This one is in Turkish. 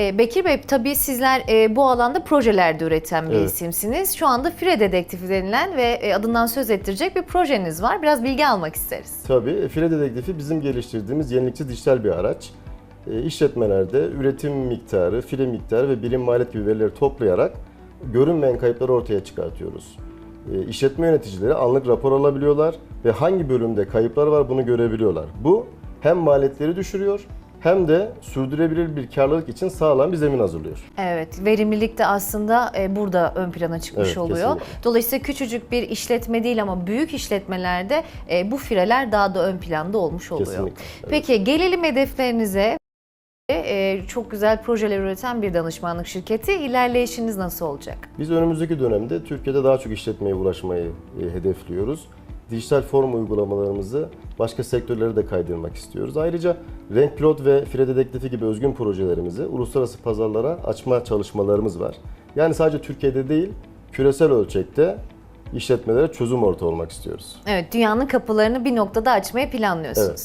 E, Bekir Bey tabii sizler e, bu alanda projelerde üreten bir Evet. isimsiniz. Şu anda Fire Dedektifi denilen ve e, adından söz ettirecek bir projeniz var. Biraz bilgi almak isteriz. Tabii File Dedektifi bizim geliştirdiğimiz yenilikçi dijital bir araç. E, işletmelerde üretim miktarı, file miktarı ve birim maliyet gibi verileri toplayarak görünmeyen kayıpları ortaya çıkartıyoruz. E, işletme yöneticileri anlık rapor alabiliyorlar ve hangi bölümde kayıplar var bunu görebiliyorlar. Bu hem maliyetleri düşürüyor hem de sürdürülebilir bir karlılık için sağlam bir zemin hazırlıyor. Evet, verimlilik de aslında e, burada ön plana çıkmış Evet, oluyor. kesinlikle. Dolayısıyla küçücük bir işletme değil ama büyük işletmelerde e, bu fireler daha da ön planda olmuş oluyor. Kesinlikle. evet. Peki gelelim hedeflerinize. E, çok güzel projeler üreten bir danışmanlık şirketi. İlerleyişiniz nasıl olacak? Biz önümüzdeki dönemde Türkiye'de daha çok işletmeye ulaşmayı hedefliyoruz. Dijital form uygulamalarımızı başka sektörlere de kaydırmak istiyoruz. Ayrıca Renk Pilot ve Fire Dedektifi gibi özgün projelerimizi uluslararası pazarlara açma çalışmalarımız var. Yani sadece Türkiye'de değil, küresel ölçekte işletmelere çözüm ortağı olmak istiyoruz. Evet, dünyanın kapılarını bir noktada açmayı planlıyorsunuz. Evet.